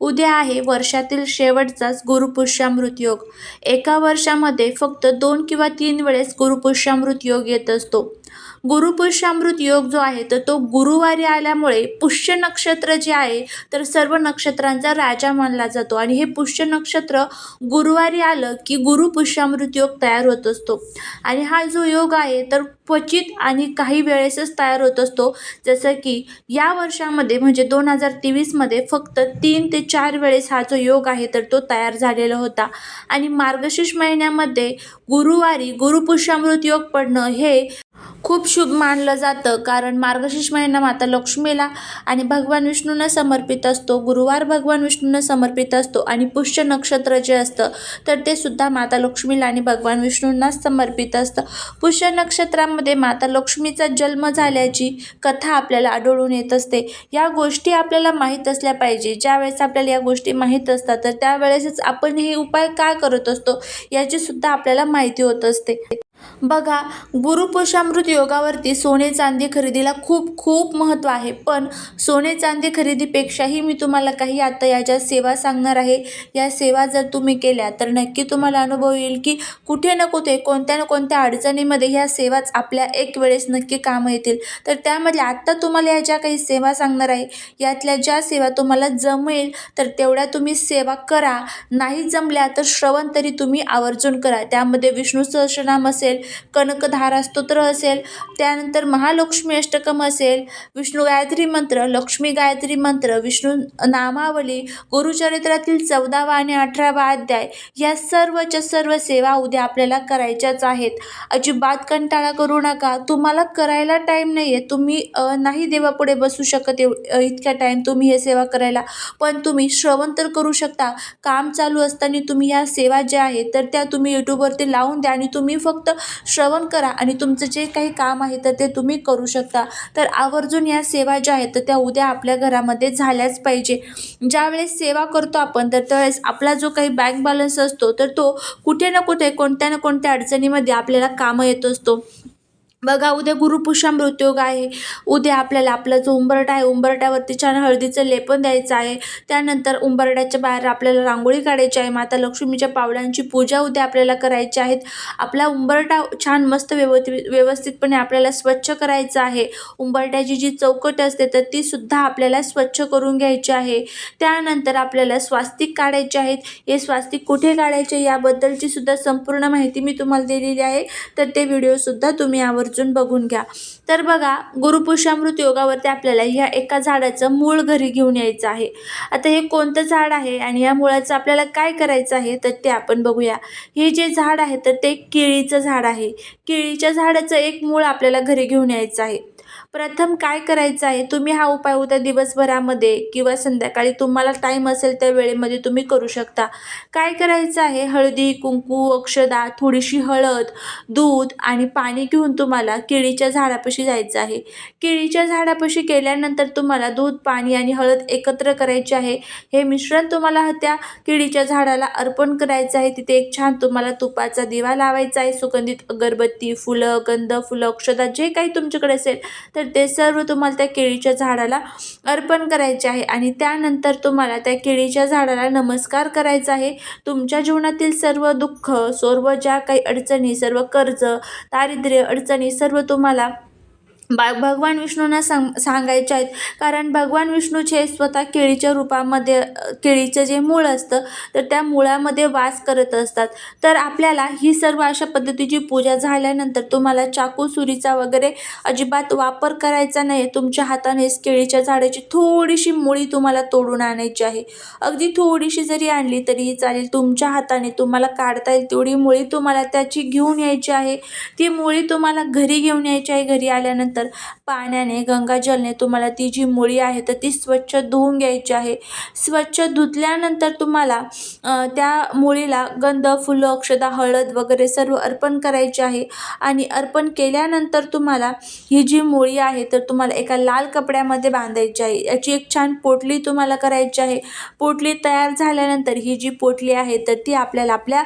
उद्या आहे वर्षातील शेवटचाच गुरुपुष्यामृत योग. एका वर्षामध्ये फक्त दोन किंवा तीन वेळेस गुरुपुष्यामृत योग येत असतो. गुरुपुरुषामृत योग जो आहे तर तो गुरुवारी आल्यामुळे पुष्य नक्षत्र जे आहे तर सर्व नक्षत्रांचा राजा मानला जातो. आणि हे पुष्य नक्षत्र गुरुवारी आलं की गुरुपुष्यामृत योग तयार होत असतो. आणि हा जो योग आहे तर क्वचित आणि काही वेळेसच तयार होत असतो. जसं की या वर्षामध्ये म्हणजे दोन हजार तेवीसमध्ये फक्त तीन ते चार वेळेस हा जो योग आहे तर तो तयार झालेला होता. आणि मार्गशीर्ष महिन्यामध्ये गुरुवारी गुरुपुष्यामृत योग पडणं हे खूप शुभ मानलं जातं. कारण मार्गशीर्ष महिना माता लक्ष्मीला आणि भगवान विष्णूंना समर्पित असतो. गुरुवार भगवान विष्णूंना समर्पित असतो आणि पुष्य नक्षत्र जे असतं तर ते सुद्धा माता लक्ष्मीला आणि भगवान विष्णूंनाच समर्पित असतं. पुष्य नक्षत्रामध्ये माता लक्ष्मीचा जन्म झाल्याची कथा आपल्याला आढळून येत असते. या गोष्टी आपल्याला माहीत असल्या पाहिजे. ज्यावेळेस आपल्याला या गोष्टी माहीत असतात तर त्यावेळेसच आपण हे उपाय का करत असतो याची सुद्धा आपल्याला माहिती होत असते. बघा गुरुपुषामृत योगावरती सोने चांदी खरेदीला खूप खूप महत्त्व आहे. पण सोने चांदी खरेदीपेक्षाही मी तुम्हाला काही आता या ज्या सेवा सांगणार आहे. या सेवा जर तुम्ही केल्या तर नक्की तुम्हाला अनुभव येईल की कुठे ना कुठे कोणत्या ना कोणत्या अडचणीमध्ये ह्या सेवाच आपल्या एक वेळेस नक्की कामं येतील. तर त्यामध्ये आत्ता तुम्हाला या ज्या काही सेवा सांगणार आहे यातल्या ज्या सेवा तुम्हाला जमेल तर तेवढ्या तुम्ही सेवा करा. नाही जमल्या तर श्रवण तरी तुम्ही आवर्जून करा. त्यामध्ये विष्णू सहस्रनाम असेल कनकधारा स्तोत्र असेल त्यानंतर महालक्ष्मी अष्टकम असेल विष्णू गायत्री मंत्र लक्ष्मी गायत्री मंत्र विष्णू नामावली गुरुचरित्रातील चौदावा आणि अठरावा अध्याय या सर्वच्या सर्व सेवा उद्या आपल्याला करायच्याच आहेत. अजिबात कंटाळा करू नका. तुम्हाला करायला टाईम नाही आहे तुम्ही नाही देवापुढे बसू शकत एव इतक्या टाईम तुम्ही हे सेवा करायला. पण तुम्ही श्रवण तर करू शकता. काम चालू असताना तुम्ही या सेवा ज्या आहेत तर त्या तुम्ही यूट्यूबवरती लावून द्या आणि तुम्ही फक्त श्रवण करा आणि तुमचं जे काही काम आहे तर ते तुम्ही करू शकता. तर आवर्जून या सेवा ज्या आहेत तर त्या उद्या आपल्या घरामध्ये झाल्याच पाहिजे. ज्यावेळेस सेवा करतो आपण तर त्यावेळेस आपला जो काही बँक बॅलन्स असतो तर तो कुठे ना कुठे कोणत्या ना कोणत्या अडचणीमध्ये आपल्याला कामं येत असतो. बघा उद्या गुरुपुषा योग आहे. उद्या आपल्याला आपला जो उंबरठा आहे उंबरट्यावरती छान हळदीचं लेपन द्यायचं आहे. त्यानंतर उंबरट्याच्या बाहेर आपल्याला रांगोळी काढायची आहे. माता लक्ष्मीच्या पावलांची पूजा उद्या आपल्याला करायची आहेत आपला उंबरठा छान मस्त व्यवस्थित व्यवस्थितपणे आपल्याला स्वच्छ करायचं आहे. उंबरट्याची जी चौकट असते तर ती सुद्धा आपल्याला स्वच्छ करून घ्यायची आहे. त्यानंतर आपल्याला स्वास्तिक काढायचे आहेत. हे स्वास्तिक कुठे काढायचे? याबद्दलची सुद्धा संपूर्ण माहिती मी तुम्हाला दिलेली आहे. तर ते व्हिडिओसुद्धा तुम्ही आवर्जून बघून घ्या. तर बघा गुरुपुषामृत योगावरती आपल्याला ह्या एका झाडाचं मूळ घरी घेऊन यायचं आहे. आता हे कोणतं झाड आहे आणि या मुळाचं आपल्याला काय करायचं आहे तर ते आपण बघूया. हे जे झाड आहे तर ते केळीचं झाड आहे. केळीच्या झाडाचं एक मूळ आपल्याला घरी घेऊन यायचं आहे. प्रथम काय करायचं आहे? तुम्ही हा उपाय उद्या दिवसभरामध्ये किंवा संध्याकाळी तुम्हाला टाईम असेल त्या वेळेमध्ये तुम्ही करू शकता. काय करायचं आहे? हळदी कुंकू अक्षदा थोडीशी हळद दूध आणि पाणी घेऊन तुम्हाला केळीच्या झाडापाशी जायचं आहे. केळीच्या झाडापाशी केल्यानंतर तुम्हाला दूध पाणी आणि हळद एकत्र करायचे आहे. हे मिश्रण तुम्हाला त्या केळीच्या झाडाला अर्पण करायचं आहे. तिथे एक छान तुम्हाला तुपाचा दिवा लावायचा आहे. सुगंधित अगरबत्ती फुलं गंध फुलं अक्षदा जे काही तुमच्याकडे असेल तर ते सर्व तुम्हाला त्या केळीच्या झाडाला अर्पण करायचे आहे. आणि त्यानंतर तुम्हाला त्या केळीच्या झाडाला नमस्कार करायचा आहे. तुमच्या जीवनातील सर्व दुःख सर्व ज्या काही अडचणी सर्व कर्ज दारिद्र्य अडचणी सर्व तुम्हाला बा भगवान विष्णूंना सांग सांगायचे आहेत. कारण भगवान विष्णूचे स्वतः केळीच्या रूपामध्ये केळीचं जे मूळ असतं तर त्या मुळामध्ये वास करत असतात. तर आपल्याला ही सर्व अशा पद्धतीची पूजा झाल्यानंतर तुम्हाला चाकू सुरीचा वगैरे अजिबात वापर करायचा नाही. तुमच्या हातानेच केळीच्या झाडाची थोडीशी मुळी तुम्हाला तोडून आणायची आहे. अगदी थोडीशी जरी आणली तरीही चालेल तुमच्या हाताने तुम्हाला काढता येईल तेवढी मुळी तुम्हाला त्याची घेऊन यायची आहे. ती मुळी तुम्हाला घरी घेऊन यायची आहे. घरी आल्यानंतर झाल्यानंतर पाण्याने गंगाजलने तुम्हाला ती जी मुळी आहे तर ती स्वच्छ धुवून घ्यायची आहे. स्वच्छ धुतल्यानंतर तुम्हाला त्या मुळीला गंध फुलं अक्षदा हळद वगैरे सर्व अर्पण करायचे आहे. आणि अर्पण केल्यानंतर तुम्हाला ही जी मुळी आहे तर तुम्हाला एका लाल कपड्यामध्ये बांधायची आहे. याची एक छान पोटली तुम्हाला करायची आहे. पोटली तयार झाल्यानंतर ही जी पोटली आहे तर ती आपल्याला आपल्या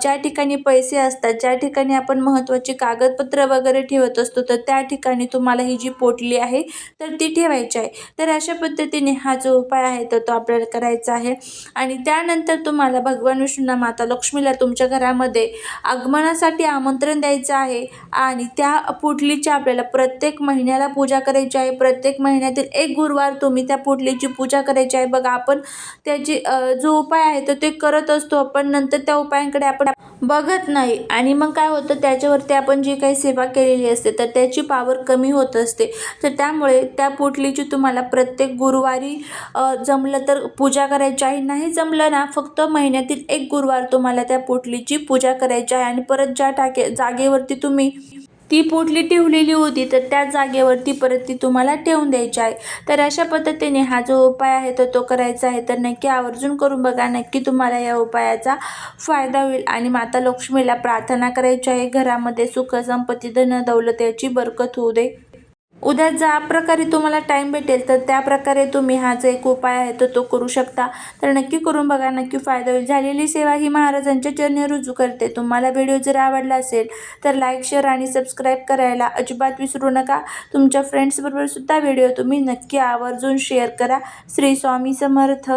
ज्या ठिकाणी पैसे असतात ज्या ठिकाणी आपण महत्त्वाची कागदपत्र वगैरे ठेवत असतो तर त्या ठिकाणी तुम्हाला ही जी पोटली आहे तर ती ठेवायची आहे. तर अशा पद्धतीने हा जो उपाय आहे तर तो आपल्याला करायचा आहे. आणि त्यानंतर तुम्हाला भगवान विष्णूंना माता लक्ष्मीला तुमच्या घरामध्ये आगमनासाठी आमंत्रण द्यायचं आहे. आणि त्या पोटलीची आपल्याला प्रत्येक महिन्याला पूजा करायची आहे. प्रत्येक महिन्यातील एक गुरुवार तुम्ही त्या पोटलीची पूजा करायची आहे. बघा आपण त्याची जो उपाय आहे तर ते करत असतो. पण नंतर त्या उपायांकडे आपण बघत नाही. आणि मग काय होतं त्याच्यावरती आपण जी काही सेवा केलेली असते तर त्याची पावर कमी होत असते. तर त्यामुळे त्या पोटलीची तुम्हाला प्रत्येक गुरुवारी जमलं तर पूजा करायची आहे. नाही जमलं ना फक्त महिन्यातील एक गुरुवार तुम्हाला त्या पोटलीची पूजा करायची आहे. आणि परत ज्या टाके जागेवरती तुम्ही ती पोटली ठेवलेली होती तर त्या जागेवरती परत ती तुम्हाला ठेवून द्यायची आहे. तर अशा पद्धतीने हा जो उपाय आहे तर तो करायचा आहे. तर नक्की आवर्जून करून बघा नक्की तुम्हाला या उपायाचा फायदा होईल. आणि माता लक्ष्मीला प्रार्थना करायची आहे घरामध्ये सुख संपत्ती धन दौलत याची बरकत होऊ दे. उद्या ज्या प्रकारे तुम्हाला टाईम भेटेल तर त्या प्रकारे तुम्ही हा जो एक उपाय आहे तो तो करू शकता. तर नक्की करून बघा नक्की फायदा होईल. झालेली सेवा ही महाराजांच्या चरणी रुजू करते. तुम्हाला व्हिडिओ जर आवडला असेल तर लाईक शेअर आणि सबस्क्राईब करायला अजिबात विसरू नका. तुमच्या फ्रेंड्सबरोबर सुद्धा व्हिडिओ तुम्ही नक्की आवर्जून शेअर करा. श्री स्वामी समर्थ.